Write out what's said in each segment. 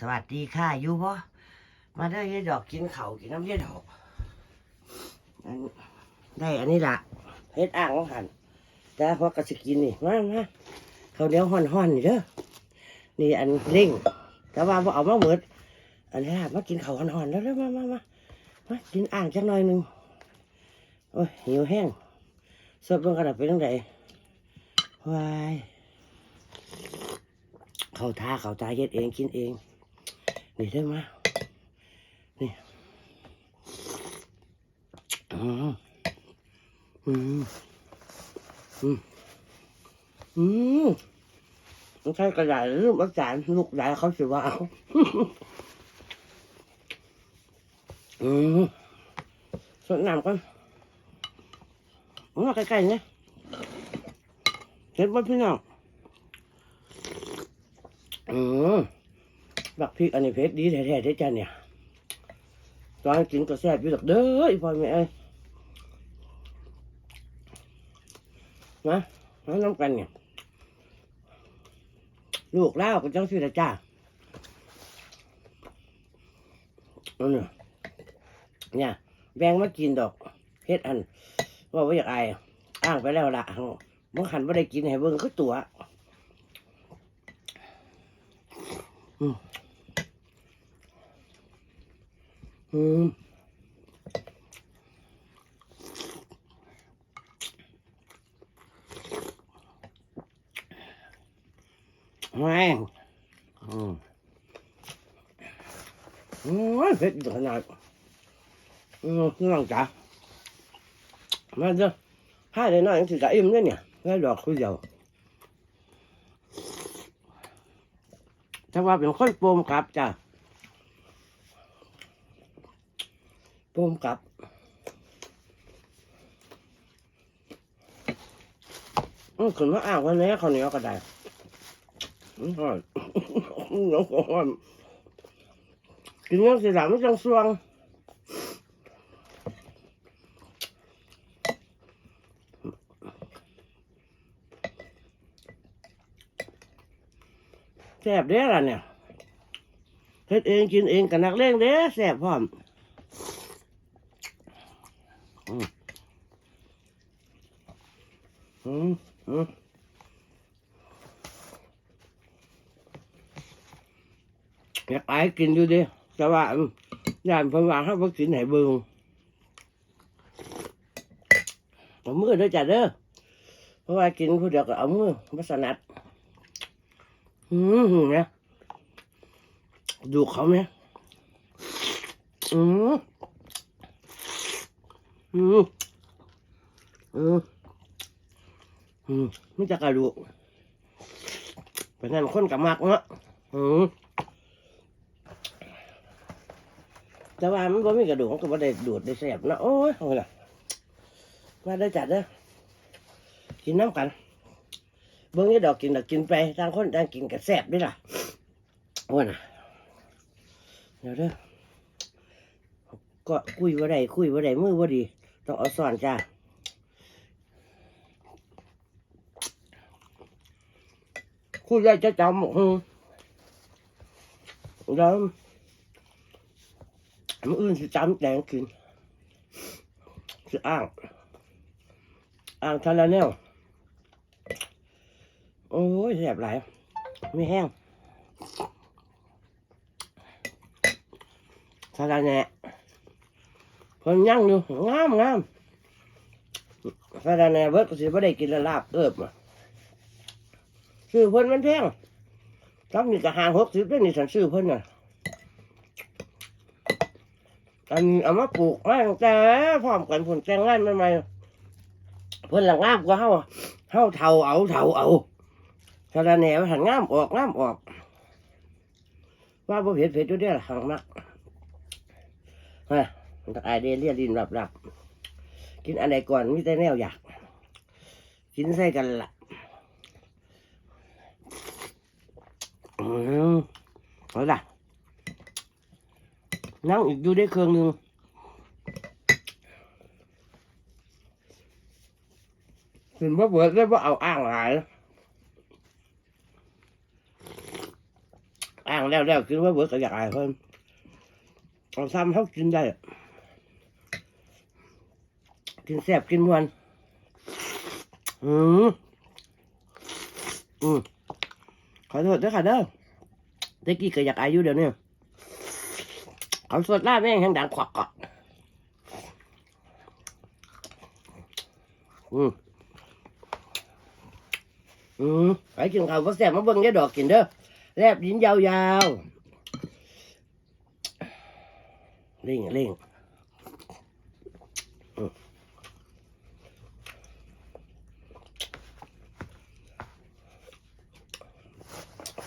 สวัสดีค่ะอยู่ปมาได้ยายดอกกินเขาวกินน้ำยายดอกอันได้อันนี้ละเฮ็ดอ่างของหันแต่พอกระสกินนี่มามาเขาวเหนียวห่อนๆนี่เด้อนี่อันเร่ง แต่ว่าบ่เอามาหมดอันนี้ละมากินเขาวห่อนๆแล้วเด้อมามามามากินอ่างจักหน่อยหนึงโอ้ยหิวแห้งสดลงกระดับเป็นจังไดวาย เขาท่าเขาตาเฮ็ดเองกินเอง นี่ได้มนี่อืมอืมอืมอืมมันใช่กระดาษหรืออาจารย์ลูกหลานเขาสิว่าเอาอืมสดน้ำก่อนมาใกล้ๆเนี่ยเห็นว่าพี่น้องอืม บักพริกอันนี้เผ็ดดีแท้ๆได้จ้ะเนี่ยตอนกินก็แซ่บอยู่ดอกเด้ออีพ่อแม่เอ้ยมามาน้ำกันเนี่ย ลูกเล่าวก็จังสิละจ้าอันนี้เนี่ยแบงมากินดอกเฮ็ดอัน ว่าว่าอยากอายอ้างไปแล้วละบางขันว่าได้กินให้เบิ่งคือตัว อืม แม่งอืมอืมเผ็ดขนาดอืมนี่ลังจ้ะมาเด้อให้ได้หน่อยถึงจะอิ่มเลยเนี่ยแล้วดอกคือเดียวแต่ว่าเป็นคนโปมกลับจ้ะ ปูมกับอืมขึ้นมาอ่างวันนี้เขาวเหนียวก็ได้อืมอร่อยน้องบอกกินยังสิหลังไม่จังสวงแซ่บเด้อล่ะเนี่ยเฮ็ดเองกินเองกับนักเลงเด้อแซ่บพร้อม อืมอืมอยากไปกินอยู่ดิแต่ว่าอืมยานพิ่นว่าให้บ่กินให้เบิ่งเอามือด้อจ้ะเด้อเพราะว่ากินผู้เดียวก็เอามือบ่สนัดอืมเนี่ยดูเขาไหมอืม อืมอืมอืมไม่จะกระดูกเป็นนั่นคนกับมากเนาะอืมแต่ว่ามันบ่มีกระดูกมันก็บ่ได้ดูดได้แสบนะโอ้ยเอาล่ะมาได้จัดเด้อกินน้ำกัน เบิ่งนี่ดอกกินดอกกินไปต่างคนต่างกินกับแสบด้วยล่ะว่าน่ะเดี๋ยวเด้อก็คุยว่าได้คุยว่าได้มือว่าดี ต้องเอาซ่อนจ้าคุยได้จะจำอืมแล้วมันอื่นสิจำแดงกินสิอ่าง อ่างทะเลแนวโอ้ยแสบหลายไม่แห้งทะเลแน่ คนยั่งอยู่งามงามทะเลแน่เบิดก็สิบ่ได้กินละลาบเอิบอะซื้อเพิ่นมันแพงต้องนี่ก็หางหกสิบด้วยนี่ฉันซื้อเพิ่นน่ะอันนี้เอามาปลูกมาตั้งแต่พร้อมกันผลแจงงานใหม่ๆเพิ่นหละงามกว่าเฮาเฮาเท่าเอาเท่าเอาสารแน่ว่าหันงามออกงามออก ว่าบ่เผ็ดเผ็ดอยู่เด้อล่ะหังมักฮะ มันตะอายเดเลียดินรับรับกินอันใดก่อนมีแต่แนวอยาก กินใส่กันล่ะอืมเอาล่ะนั่งอีกอยู่ได้เครื่องหนึ่งถึงว่าเบิดได้ว่าเอาอ่างหลายอ่างแล้วแล้วกินว่าเบิดก็อยากอายเพิ่นเอาซ้ำเขากินได้ กินแซ่บกินมวนอืมอืมขอโทษด้วยค่ะเด้อตะกี้ก็อยากอายุเดี๋ยวนี้เขาสวดล่าแม่งแห่งดังขวักกะอืมอืมไปกินข้าวก็แซ่บมาเบิ่งยาดอกกินเด้อแลบลิ้นยาวๆเร่งเร่ง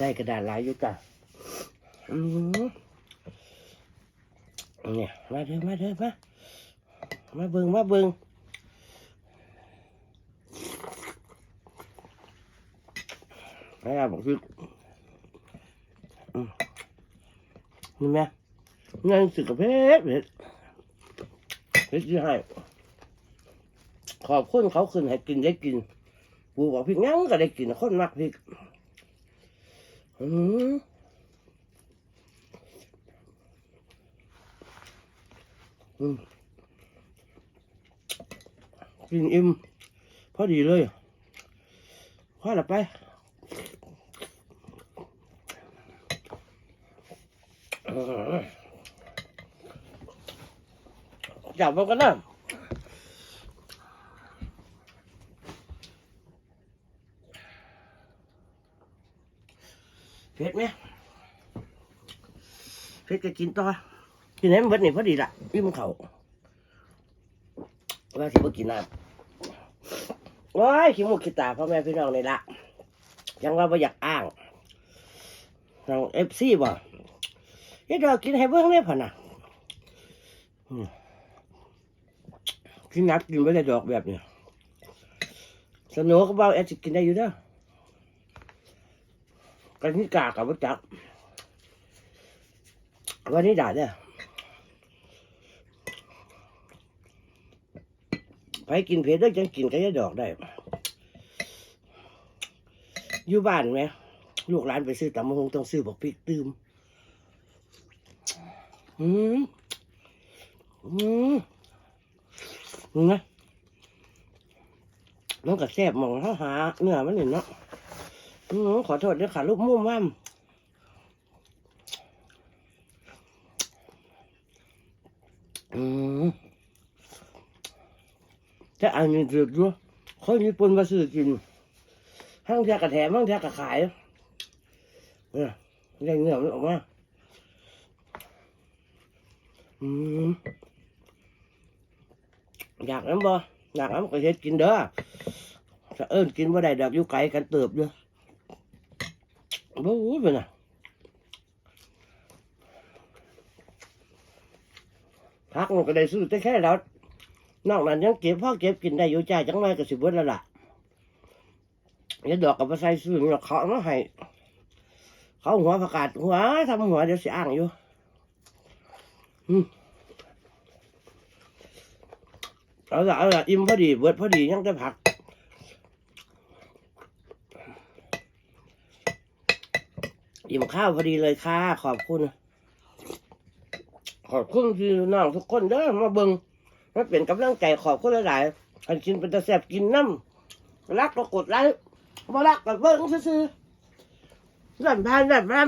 ใส่กระดาษลายอยู่จ้ะอืมเนี่ยมาเด้อมาเด้อมามาเบิงมาเบิงไม่เอาบอกคือนี่แม่งานสึกกับเพชรเพชรเพชรที่ให้ขอบคุณเขาขึ้นให้กินได้กินปูบอกพริกงั้งก็ได้กินคนมักพริก อืมอืมกินอิ่มพอดีเลยพอหละไปออจับมันกันนะเผ็ดไหม เผ็ดจะกินต่อกินให้มันเบิดนี่พอดีละอิ่มเขาว่าสิบ่กินน้ำว้ายขี้มูกขี้ตาพ่อแม่พี่น้องนี่ละยังว่าบ่อยากอ้างทางเอฟซีบ่ยายดอกกินให้เบิ่งเลยพ่อน่ะอืมกินนักกินไม่ได้ดอกแบบเนี้ยสนุกก็เบาแอดสิกินได้อยู่เด้อกันนี่กากับบ่จัก วันนี้ด่าเด้อไปกินเผ็ดได้จังกินก็ยาดอกได้ อยู่บ้านไหมลูกหลานไปซื้อตำมะฮงต้องซื้อบอกพริกตืมอืมอืมนี่ไงมันก็แซ่บหมองเขาหาเนื้อมันนี่เนาะขอโทษด้วยค่ะลูกมุ่มว่ามอืม จะอันนี้เดือดด้วยคนญี่ปุ่นมาซื้อกินห้างแท้กระแถมห้างแท้กระขายเนี่ยได้เงื่อนออกมาอืมอยากน้ำบ่อยากน้ำก็เฮ็ดกินเด้อจะเอิ้นกินบ่ได้ดอกยู่ไกลกันเติบอยู่บ่รู้เป็นน่ะ พักมันก็ได้ซื้อแต่แค่แล้วนอกนั้นยังเก็บพ่อเก็บกินได้อยู่ใจจังไรก็สิเบิดแล้วล่ะอย่าดอกกับมาใส่ซื้อนี่เขาเอามาให้เขาหัวประกาศหัวทำหัวเดี๋ยวสิอ่างอยู่อืมเอาละเอาละอิ่มพอดีเบิดพอดียังได้ผักอิ่มข้าวพอดีเลยค่ะขอบคุณ ขอบคุณพี่น้องทุกคนเด้อมาเบิ่งมันเป็นกำลังใจขอบคุณหลายๆอันกินเป็นตะแสบกินน้ำรักก็กดไลค์มารักก็เบิ่งซื่อๆนั่นพานนั่นพาน